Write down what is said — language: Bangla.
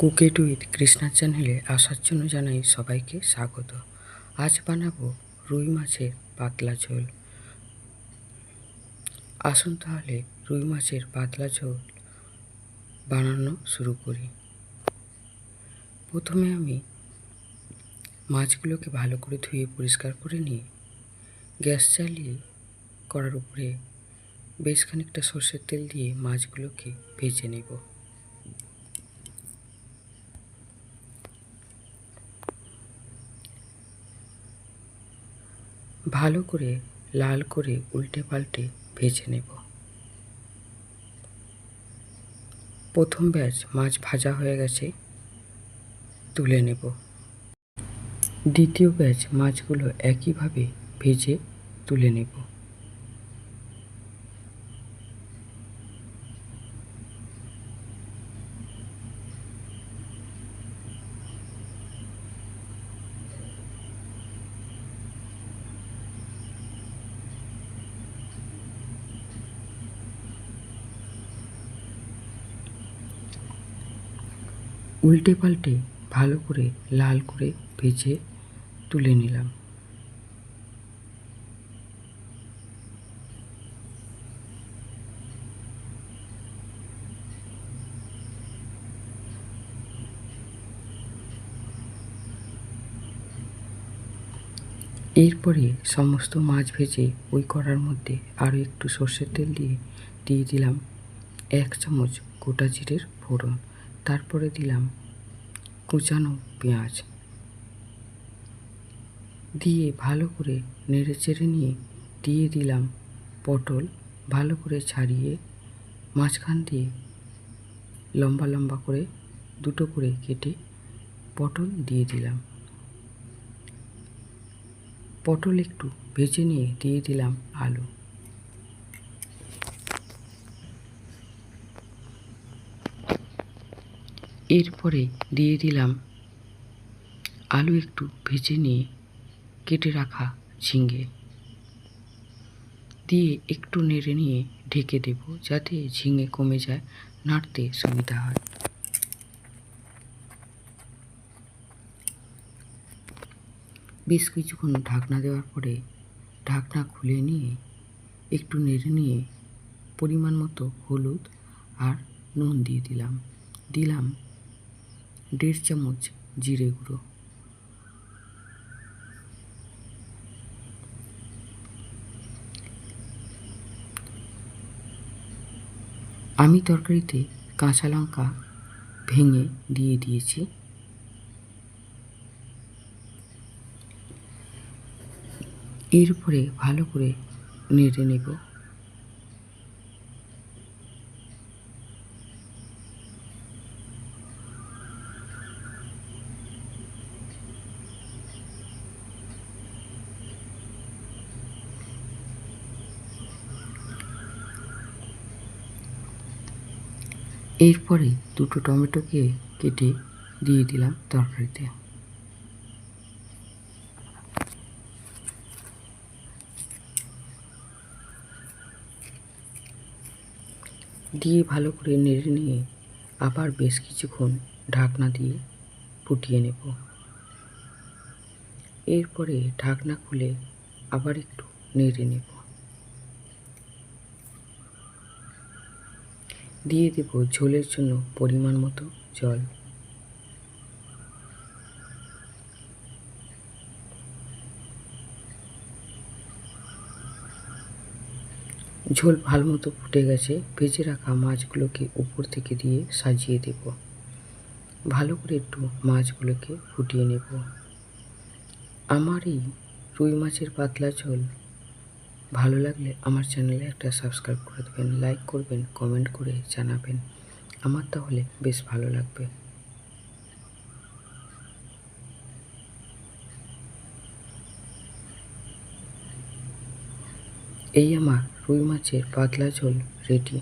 কুকেট উইথ কৃষ্ণা চ্যানেলে আসার জন্য জানাই সবাইকে স্বাগত। আজ বানাবো রুই মাছের পাতলা ঝোল। আসুন তাহলে রুই মাছের পাতলা ঝোল বানানো শুরু করি। প্রথমে আমি মাছগুলোকে ভালো করে ধুয়ে পরিষ্কার করে নিয়ে গ্যাস চালিয়ে করার উপরে বেশ খানিকটা সর্ষের তেল দিয়ে মাছগুলোকে ভেজে নেব। ভালো করে লাল করে উল্টে পাল্টে ভেজে নেব। প্রথম ব্যাচ মাছ ভাজা হয়ে গেছে, তুলে নেব। দ্বিতীয় ব্যাচ মাছগুলো একইভাবে ভেজে তুলে নেব। উল্টে পাল্টে ভালো করে লাল করে ভেজে তুলে নিলাম। এরপরে সমস্ত মাছ ভেজে ওই কড়ার মধ্যে আরও একটু সর্ষের তেল দিয়ে দিয়ে দিলাম এক চামচ গোটা জিরের ফোড়ন। তারপরে দিলাম কুচানো পেঁয়াজ। দিয়ে ভালো করে নেড়ে চেড়ে নিয়ে দিয়ে দিলাম পটল, ভালো করে ছাড়িয়ে মাঝখান দিয়ে লম্বা লম্বা করে দুটো করে কেটে পটল দিয়ে দিলাম। পটল একটু ভেজে নিয়ে দিয়ে দিলাম আলু। এরপরে দিয়ে দিলাম আলু একটু ভেজে নিয়ে কেটে রাখা ঝিঙে। দিয়ে একটু নেড়ে নিয়ে ঢেকে দেব যাতে ঝিঙে কমে যায়, নাড়তে সুবিধা হয়। বেশ কিছুক্ষণ ঢাকনা দেওয়ার পরে ঢাকনা খুলে নিয়ে একটু নেড়ে নিয়ে পরিমাণ মতো হলুদ আর নুন দিয়ে দিলাম। দিলাম দেড় চামচ জিরে গুঁড়ো। আমি তরকারিতে কাঁচা লঙ্কা ভেঙে দিয়ে দিয়েছি। এরপরে ভালো করে নেড়ে নেব। এরপরে দুটো টমেটোকে কেটে দিয়ে দিলাম তরকারিতে। দিয়ে ভালো করে নেড়ে নিয়ে আবার বেশ কিছুক্ষণ ঢাকনা দিয়ে ফুটিয়ে নেব। এরপরে ঢাকনা খুলে আবার একটু নেড়ে নেব। দিয়ে দেব ঝোলের জন্য পরিমাণ মতো জল। ঝোল ভালো মতো ফুটে গেছে, ভেজে রাখা মাছগুলোকে উপর থেকে দিয়ে সাজিয়ে দেব। ভালো করে একটু মাছগুলোকে ফুটিয়ে নেব। আমার এই রুই মাছের পাতলা ঝোল ভালো লাগলে আমার চ্যানেলে একটা সাবস্ক্রাইব করে দেবেন, লাইক করবেন, কমেন্ট করে জানাবেন। আমার তাহলে বেশ ভালো লাগবে। এই আমার রুই মাছের পাতলা ঝোল রেডি।